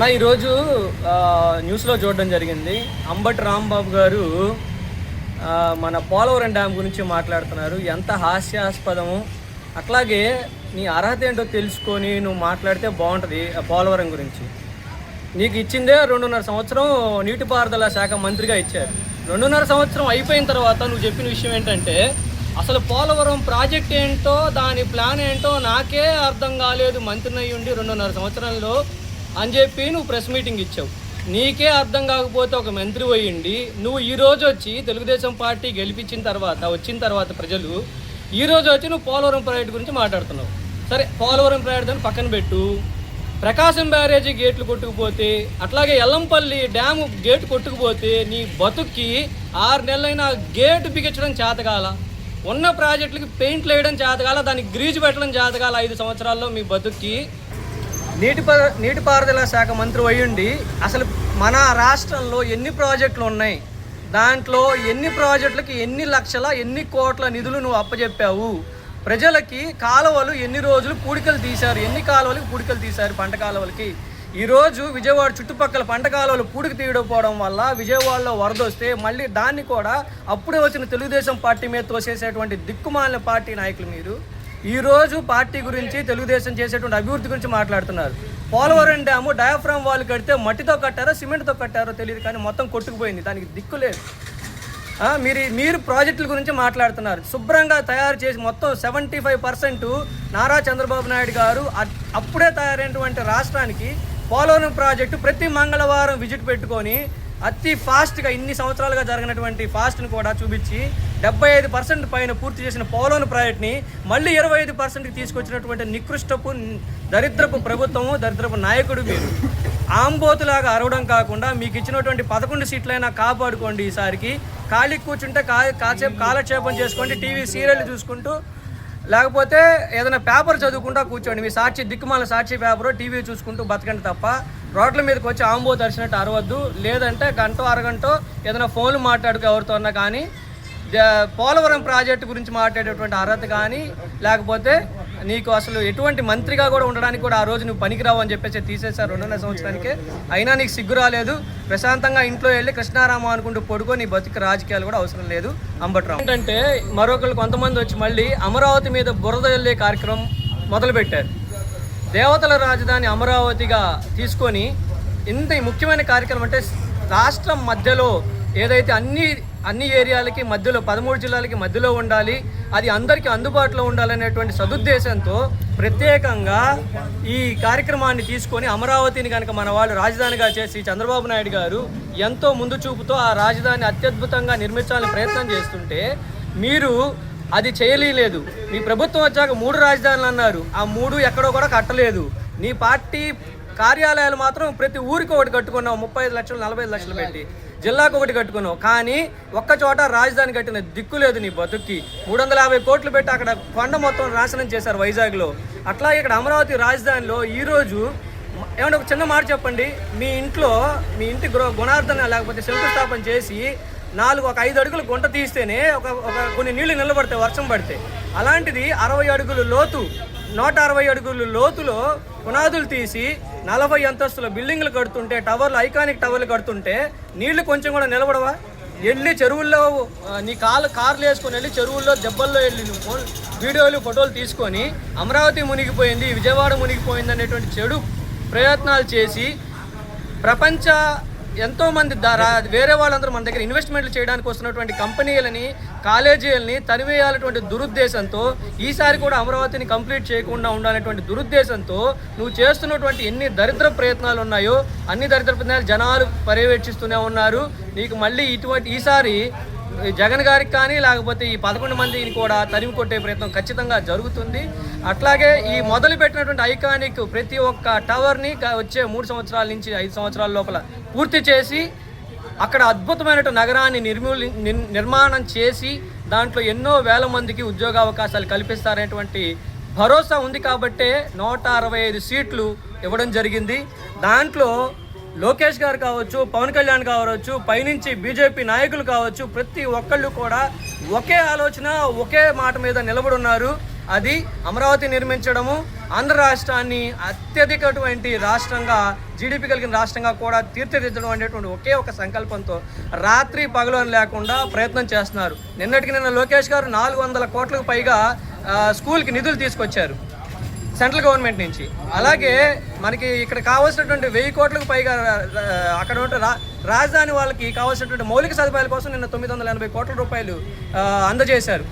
నా ఈరోజు న్యూస్లో చూడడం జరిగింది. అంబటి రాంబాబు గారు మన పోలవరం డ్యామ్ గురించి మాట్లాడుతున్నారు. ఎంత హాస్యాస్పదము. అట్లాగే నీ అర్హత ఏంటో తెలుసుకొని నువ్వు మాట్లాడితే బాగుంటుంది పోలవరం గురించి. నీకు ఇచ్చిందే రెండున్నర సంవత్సరం నీటిపారుదల శాఖ మంత్రిగా ఇచ్చారు. రెండున్నర సంవత్సరం అయిపోయిన తర్వాత నువ్వు చెప్పిన విషయం ఏంటంటే అసలు పోలవరం ప్రాజెక్ట్ ఏంటో దాని ప్లాన్ ఏంటో నాకే అర్థం కాలేదు. మంత్రిని అయ్యుండి ఉండి రెండున్నర సంవత్సరంలో అని చెప్పి నువ్వు ప్రెస్ మీటింగ్ ఇచ్చావు. నీకే అర్థం కాకపోతే ఒక మంత్రి పోయిండి నువ్వు ఈరోజు వచ్చి తెలుగుదేశం పార్టీ గెలిపించిన తర్వాత వచ్చిన తర్వాత ప్రజలు ఈ రోజు వచ్చి నువ్వు పోలవరం ప్రాజెక్ట్ గురించి మాట్లాడుతున్నావు. సరే పోలవరం ప్రాజెక్ట్ పక్కన పెట్టు. ప్రకాశం బ్యారేజీ గేట్లు కొట్టుకుపోతే అట్లాగే ఎల్లంపల్లి డ్యాము గేట్ కొట్టుకుపోతే నీ బతుక్కి ఆరు నెలలైనా గేటు బిగించడం చేతకాల ఉన్న ప్రాజెక్టులకి పెయింట్లు వేయడం చేతగాల దానికి గ్రీజు పెట్టడం చేతగాల ఐదు సంవత్సరాల్లో మీ బతుక్కి. నీటి నీటిపారుదల శాఖ మంత్రి అయ్యుండి అసలు మన రాష్ట్రంలో ఎన్ని ప్రాజెక్టులు ఉన్నాయి? దాంట్లో ఎన్ని ప్రాజెక్టులకి ఎన్ని లక్షల ఎన్ని కోట్ల నిధులు నువ్వు అప్పచెప్పావు ప్రజలకి కాలువలు ఎన్ని రోజులు పూడికలు తీశారు? ఎన్ని కాలువలకి పూడికలు తీశారు పంట కాలువలకి? ఈరోజు విజయవాడ చుట్టుపక్కల పంట కాలువలు పూడికి తీయకపోవడం వల్ల విజయవాడలో వరద వస్తే మళ్ళీ దాన్ని కూడా అప్పుడే వచ్చిన తెలుగుదేశం పార్టీ మీద తోసేసేటువంటి దిక్కుమాలిన పార్టీ నాయకులు మీరు. ఈరోజు పార్టీ గురించి తెలుగుదేశం చేసేటువంటి అభివృద్ధి గురించి మాట్లాడుతున్నారు. పోలవరం డ్యాము డయాఫ్రామ్ వాల్ కడితే మట్టితో కట్టారో సిమెంట్తో కట్టారో తెలియదు కానీ మొత్తం కొట్టుకుపోయింది. దానికి దిక్కు లేదు. మీరు మీరు ప్రాజెక్టుల గురించి మాట్లాడుతున్నారు. శుభ్రంగా తయారు చేసి మొత్తం seventy five percent Nara Chandrababu Naidu గారు అప్పుడే తయారైనటువంటి రాష్ట్రానికి పోలవరం ప్రాజెక్టు ప్రతి మంగళవారం విజిట్ పెట్టుకొని అతి ఫాస్ట్గా ఇన్ని సంవత్సరాలుగా జరిగినటువంటి ఫాస్ట్ను కూడా చూపించి డెబ్బై ఐదు పర్సెంట్ పైన పూర్తి చేసిన పోలవరం ప్రాజెక్ట్ని మళ్ళీ ఇరవై ఐదు పర్సెంట్కి తీసుకొచ్చినటువంటి నికృష్టపు దరిద్రపు ప్రభుత్వము దరిద్రపు నాయకుడు మీరు. ఆంబోతులాగా అరవడం కాకుండా మీకు ఇచ్చినటువంటి పదకొండు సీట్లైనా కాపాడుకోండి ఈసారికి. ఖాళీ కూర్చుంటే కా కాసేపు కాలక్షేపం చేసుకోండి టీవీ సీరియల్ చూసుకుంటూ లేకపోతే ఏదైనా పేపర్ చదువుకుంటా కూర్చోండి. మీ సాక్షి దిక్కుమాల సాక్షి పేపర్ టీవీ చూసుకుంటూ బతకండి తప్ప రోడ్ల మీదకి వచ్చి ఆంబో దర్శనట్టు అరవద్దు. లేదంటే గంట అరగంట ఏదైనా ఫోన్లు మాట్లాడుకు ఎవరితోన్నా కానీ పోలవరం ప్రాజెక్టు గురించి మాట్లాడేటువంటి అర్హత కానీ లేకపోతే నీకు అసలు ఎటువంటి మంత్రిగా కూడా ఉండడానికి కూడా ఆ రోజు నువ్వు పనికిరావు అని చెప్పేసి తీసేశారు రెండున్నర సంవత్సరానికి. అయినా నీకు సిగ్గు రాలేదు. ప్రశాంతంగా ఇంట్లో వెళ్ళి కృష్ణారామ అనుకుంటూ పడుకో నీ బతికి రాజకీయాలు కూడా అవసరం లేదు అంబట్రావు. ఏంటంటే మరొకరు కొంతమంది వచ్చి మళ్ళీ అమరావతి మీద బురద వెళ్ళే కార్యక్రమం మొదలుపెట్టారు. దేవతల రాజధాని అమరావతిగా తీసుకొని ఇంత ముఖ్యమైన కార్యక్రమం అంటే రాష్ట్రం మధ్యలో ఏదైతే అన్ని అన్ని ఏరియాలకి మధ్యలో పదమూడు జిల్లాలకి మధ్యలో ఉండాలి. అది అందరికీ అందుబాటులో ఉండాలనేటువంటి సదుద్దేశంతో ప్రత్యేకంగా ఈ కార్యక్రమాన్ని తీసుకొని అమరావతిని కనుక మన వాళ్ళు రాజధానిగా చేసి చంద్రబాబు నాయుడు గారు ఎంతో ముందు చూపుతో ఆ రాజధాని అత్యద్భుతంగా నిర్మించాలని ప్రయత్నం చేస్తుంటే మీరు అది చేయలేదు మీ ప్రభుత్వం వచ్చాక మూడు రాజధానులు అన్నారు. ఆ మూడు ఎక్కడో కూడా కట్టలేదు. నీ పార్టీ కార్యాలయాలు మాత్రం ప్రతి ఊరికి ఒకటి కట్టుకున్నావు. ముప్పై ఐదు లక్షలు నలభై ఐదు లక్షలు పెట్టి. జిల్లాకు ఒకటి కట్టుకున్నావు. కానీ ఒక్క చోట రాజధాని కట్టిన దిక్కు లేదు నీ బతుక్కి. మూడు వందల యాభై కోట్లు పెట్టి అక్కడ కొండ మొత్తం నాశనం చేశారు వైజాగ్లో. అట్లాగే ఇక్కడ అమరావతి రాజధానిలో ఈరోజు ఏమంటే ఒక చిన్న మాట చెప్పండి. మీ ఇంట్లో మీ ఇంటి గృహ గుణార్థన లేకపోతే శంకుస్థాపన చేసి నాలుగు ఒక ఐదు అడుగులు గుంట తీస్తేనే ఒక ఒక కొన్ని నీళ్ళు నిలబడతాయి వర్షం పడితే. అలాంటిది అరవై అడుగులు లోతు నూట అరవై అడుగులు లోతులో పునాదులు తీసి నలభై అంతస్తుల బిల్డింగ్లు కడుతుంటే టవర్లు ఐకానిక్ టవర్లు కడుతుంటే నీళ్ళు కొంచెం కూడా నిలబడవా? వెళ్ళి చెరువుల్లో నీ కాలు కార్లు వేసుకొని వెళ్ళి చెరువుల్లో దెబ్బల్లో వెళ్ళి నువ్వు ఫోన్- వీడియోలు ఫోటోలు తీసుకొని అమరావతి మునిగిపోయింది విజయవాడ మునిగిపోయింది అనేటువంటి చెడు ప్రయత్నాలు చేసి ప్రపంచ ఎంతో మంది వేరే వాళ్ళందరూ మన దగ్గర ఇన్వెస్ట్మెంట్లు చేయడానికి వస్తున్నటువంటి కంపెనీలని కాలేజీలని తరివేయాలటువంటి దురుద్దేశంతో ఈసారి కూడా అమరావతిని కంప్లీట్ చేయకుండా ఉండాలనేటువంటి దురుద్దేశంతో నువ్వు చేస్తున్నటువంటి ఎన్ని దరిద్ర ప్రయత్నాలు ఉన్నాయో అన్ని దరిద్ర ప్రయత్నాలు జనాలు పర్యవేక్షిస్తూనే ఉన్నారు. నీకు మళ్ళీ ఇటువంటి ఈసారి జగన్ గారికి కానీ లేకపోతే ఈ పదకొండు మందిని కూడా తరిమి కొట్టే ప్రయత్నం ఖచ్చితంగా జరుగుతుంది. అట్లాగే ఈ మొదలు పెట్టినటువంటి ఐకానిక్ ప్రతి ఒక్క టవర్ని వచ్చే మూడు సంవత్సరాల నుంచి ఐదు సంవత్సరాల లోపల పూర్తి చేసి అక్కడ అద్భుతమైన నగరాన్ని నిర్మూలి నిర్మాణం చేసి దాంట్లో ఎన్నో వేల మందికి ఉద్యోగ అవకాశాలు కల్పిస్తారనేటువంటి భరోసా ఉంది కాబట్టే నూట అరవై ఐదు సీట్లు ఇవ్వడం జరిగింది. దాంట్లో లోకేష్ గారు కావచ్చు పవన్ కళ్యాణ్ కావచ్చు పైనుంచి బీజేపీ నాయకులు కావచ్చు ప్రతి ఒక్కళ్ళు కూడా ఒకే ఆలోచన ఒకే మాట మీద నిలబడి ఉన్నారు. అది అమరావతి నిర్మించడము ఆంధ్ర రాష్ట్రాన్ని అత్యధికటువంటి రాష్ట్రంగా జీడిపి కలిగిన రాష్ట్రంగా కూడా తీర్చిదిద్దడం అనేటువంటి ఒకే ఒక సంకల్పంతో రాత్రి పగలు అని లేకుండా ప్రయత్నం చేస్తున్నారు. నిన్నటికి నిన్న లోకేష్ గారు నాలుగు వందల కోట్లకు పైగా స్కూల్కి నిధులు తీసుకొచ్చారు సెంట్రల్ గవర్నమెంట్ నుంచి. అలాగే మనకి ఇక్కడ కావాల్సినటువంటి వెయ్యి కోట్లకు పైగా అక్కడ ఉంటే రా రాజధాని వాళ్ళకి కావాల్సినటువంటి మౌలిక సదుపాయాల కోసం నిన్న తొమ్మిది వందల ఎనభై కోట్ల రూపాయలు అందజేశారు.